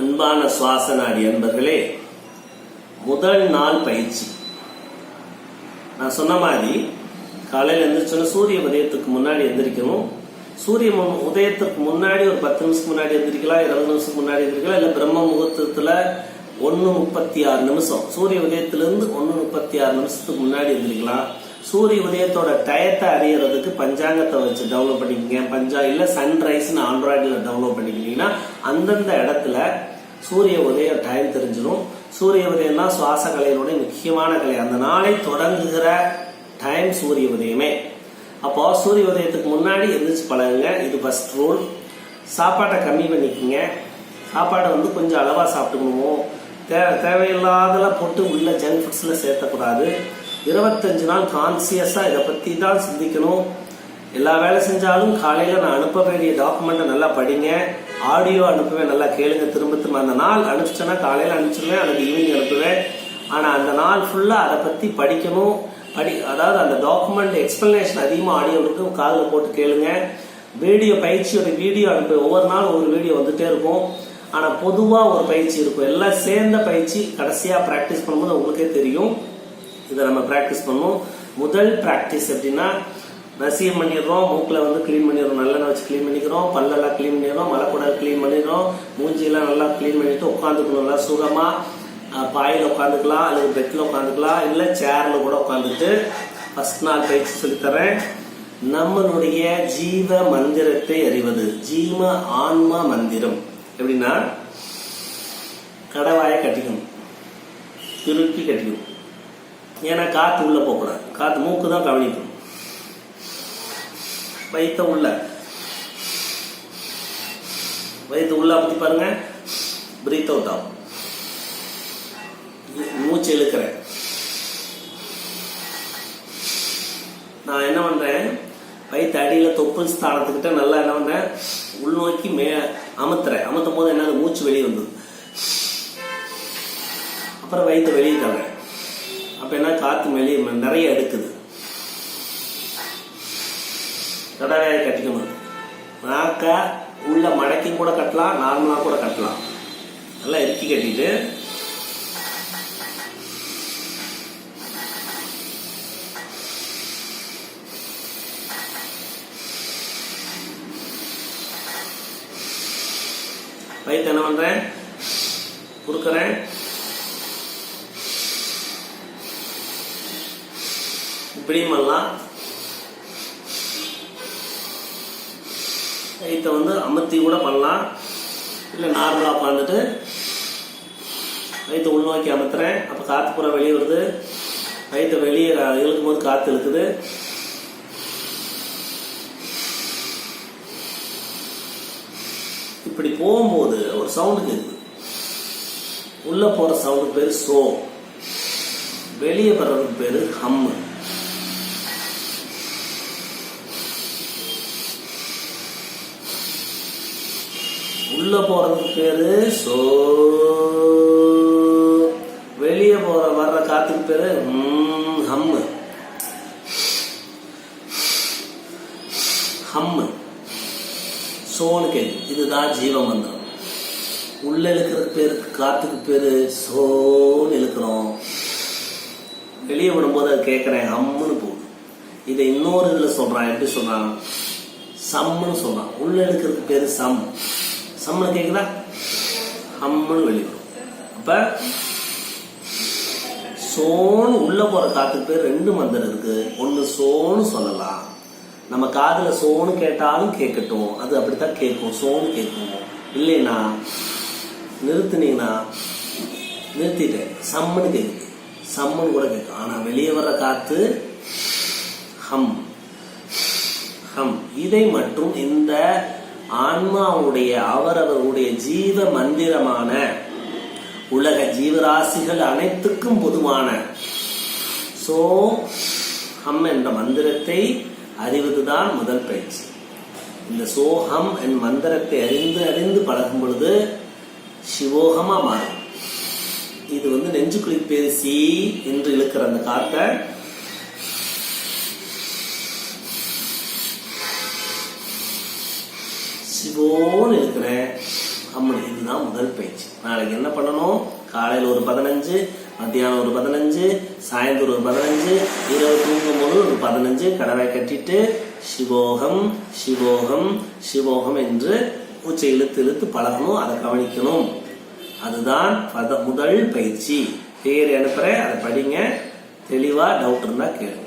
அன்பான சுவாச நாடி அன்பர்களே முதல் நாள் பயிற்சி. நான் சொன்ன மாதிரி காலையில் எந்திரிச்சோன்னா சூரிய உதயத்துக்கு முன்னாடி எந்திரிக்கணும். சூரிய உதயத்துக்கு முன்னாடி ஒரு பத்து நிமிஷத்துக்கு முன்னாடி எந்திரிக்கலாம் இருபது நிமிஷத்துக்கு முன்னாடி எந்திரிக்கலாம் இல்லை பிரம்ம முகூர்த்தத்தில் ஒன்று முப்பத்தி ஆறு நிமிஷம். சூரிய உதயத்திலிருந்து ஒன்று முப்பத்தி ஆறு நிமிஷத்துக்கு முன்னாடி எந்திரிக்கலாம். சூரிய உதயத்தோட டயத்தை அறியறதுக்கு பஞ்சாங்கத்தை வச்சு டவுன்லோட் பண்ணிக்கோங்க. பஞ்சா இல்லை சன்ரைஸ்னு ஆண்ட்ராய்டில் டவுன்லோட் பண்ணிக்கிட்டீங்கன்னா அந்தந்த இடத்துல சூரிய உதய டைம் தெரிஞ்சிடும் சூரிய உதயம்னா சுவாச கலையினுடைய முக்கியமான கலை. அந்த நாளை தொடங்குகிற டைம் சூரிய உதயமே. அப்போ சூரிய உதயத்துக்கு முன்னாடி எந்திரிச்சு பழகுங்க. இது ஃபஸ்ட் ரூல் சாப்பாட்டை கம்மி பண்ணிக்கோங்க. சாப்பாடை வந்து கொஞ்சம் அளவாக சாப்பிட்டுக்கணும். தே தேவையில்லாதெல்லாம் போட்டு உள்ள ஜங்க் ஃபுட்ஸில் சேர்த்தக்கூடாது. இருபத்தஞ்சு நாள் கான்சியஸாக இதை பற்றி தான் சிந்திக்கணும். எல்லா வேலை செஞ்சாலும் காலையில் நான் அனுப்ப வேண்டிய டாக்குமெண்ட்டை நல்லா படிங்க. ஆடியோ அனுப்புவேன் நல்லா கேளுங்க திரும்ப திரும்ப. அந்த நாள் அனுப்பிச்சேன்னா காலையில் அனுப்பிச்சிருவேன் அல்லது ஈவினிங் அனுப்புவேன். ஆனால் அந்த நாள் ஃபுல்லாக அதை பற்றி படிக்கணும். படி அதாவது அந்த டாக்குமெண்ட் எக்ஸ்பிளனேஷன் அதிகமாக ஆடியோ இருக்கும் காதில் போட்டு கேளுங்க. வீடியோ பயிற்சியோட வீடியோ அனுப்பு ஒவ்வொரு நாள் ஒரு வீடியோ வந்துட்டே இருக்கும். ஆனால் பொதுவாக ஒரு பயிற்சி இருக்கும். எல்லாம் சேர்ந்த பயிற்சி கடைசியாக ப்ராக்டிஸ் பண்ணும்போது உங்களுக்கே தெரியும். இதை நம்ம ப்ராக்டிஸ் பண்ணுவோம் முதல் ப்ராக்டிஸ் எப்படின்னா ரசியம் பண்ணிடுறோம் மூக்கில் வந்து க்ளீன் பண்ணிடுறோம் நல்லெண்ணெய் வச்சு க்ளீன் பண்ணிக்கிறோம் பல்லெல்லாம் க்ளீன் பண்ணிடுறோம் மலைக்கூடாது க்ளீன் பண்ணிடுறோம் மூஞ்சியெல்லாம் நல்லா க்ளீன் பண்ணிட்டு உட்காந்துக்கணும் நல்லா சுகமாக பாயில் உட்காந்துக்கலாம் அல்லது பெட்டில் உட்காந்துக்கலாம் இல்லை சேரில் கூட உட்காந்துட்டு ஃபர்ஸ்ட் நாள் பயிற்சி சொல்லித்தரேன். நம்மளுடைய ஜீவ மந்திரத்தை அறிவது ஜீவ ஆன்ம மந்திரம். எப்படின்னா கடவாயை கட்டிக்கணும் திருப்பி கட்டிக்கணும். ஏன்னா காற்று உள்ளே போகக்கூடாது. காற்று மூக்கு தான் கவனிக்கணும் வயிற்ற உள்ள. வயிற்று உள்ள அப்படி பாருங்க. பிரீத் அவுட் ஆகும் மூச்சு இழுக்கிறேன். நான் என்ன பண்றேன்? வயிற்று அடியில தொப்புள் ஸ்தானத்துக்கிட்ட நல்லா என்ன பண்றேன்? உள்நோக்கி மே அமுத்துறேன். அமுத்தும் போது என்ன மூச்சு வெளியே வந்தது. அப்புறம் வயிற்று வெளியே தர்றேன் அப்ப என்ன? காத்து வெளியே நிறைய எடுக்குது. கடலையை கட்டிக்கணும். நாக்க உள்ள மடக்கி கூட கட்டலாம் நார்மலாக கூட கட்டலாம். நல்லா இறுக்கி கட்டிட்டு. வயிற்று என்ன பண்ணுறேன் கொடுக்குறேன் இப்படியும் கைத்தை வந்து அமர்த்தி கூட பண்ணலாம். இல்லை நார்மலாக உட்காந்துட்டு கைத்தை உள்நோக்கி அமர்த்துறேன். அப்போ காற்று பூரா வெளியே வருது. கைத்தை வெளியே இழுக்கும் போது காற்று இழுக்குது. இப்படி போகும்போது ஒரு சவுண்டு கேட்குது உள்ளே போகிற சவுண்டு பேர் சோ வெளியே வர்றதுக்கு பேர் ஹம்மு. உள்ள போறதுக்கு பேரு சோ. வெளியே போற வர்ற காத்துக்கு பேரு ஹம். ஹம். சோனு கேள்வி இதுதான் ஜீவ மந்திரம் உள்ள இழுக்கிற பேருக்கு காத்துக்கு பேரு சோன்னு இழுக்கிறோம். வெளியே விடும்போது அது கேட்குறேன் ஹம்முன்னு போகுது. இதை இன்னொரு இதில் சொல்றான் எப்படி சொல்றான்? சம்முன்னு சொன்னான் உள்ள இழுக்கிறதுக்கு பேர் சம். சம்னு கேக்குதா? ஹம்முன்னு வெளியிடும் அப்ப சோன்னு உள்ள போற காத்துக்கு பேர் ரெண்டு மந்திரம் இருக்கு. ஒன்னு சோன்னு சொல்லலாம். நம்ம காதுல சோன்னு கேட்டாலும் கேட்கட்டும். அது அப்படித்தான் கேட்கும். சோன்னு கேட்கும். இல்லைன்னா நிறுத்துனீங்கன்னா நிறுத்திட்டேன். சம்மன்னு கேட்குது சம்மன் கூட கேட்கும். ஆனா வெளியே வர்ற காத்து ஹம். ஹம். இதை மற்றும் இந்த ஆன்மாவுடைய அவரவருடைய ஜீவ மந்திரமான உலக ஜீவராசிகள் அனைத்துக்கும் பொதுவான. சோ ஹம் என்ற மந்திரத்தை அறிவதுதான் முதல் பயிற்சி. இந்த சோஹம் என் மந்திரத்தை அறிந்து அறிந்து பழகும் பொழுது சிவோகமா மாறும். இது வந்து நெஞ்சுக்குழி பேசி என்று இழுக்கிற அந்த காற்றை சிவோன்னு இருக்கிறேன் அம்மன் இதுதான் முதல் பயிற்சி. நாளைக்கு என்ன பண்ணணும்? காலையில் ஒரு பதினஞ்சு மத்தியானம் ஒரு பதினஞ்சு சாயந்தரம் ஒரு பதினஞ்சு இரவு தூங்கும் போது ஒரு பதினஞ்சு கடவை கட்டிட்டு சிவோகம் சிவோகம் சிவோகம் என்று மூச்சை இழுத்து இழுத்து பழகணும் அதை கவனிக்கணும். அதுதான் பத- முதல் பயிற்சி. பேர் அனுப்புறேன் அதை படிங்க. தெளிவா டவுட் இருந்தா கேளுங்க.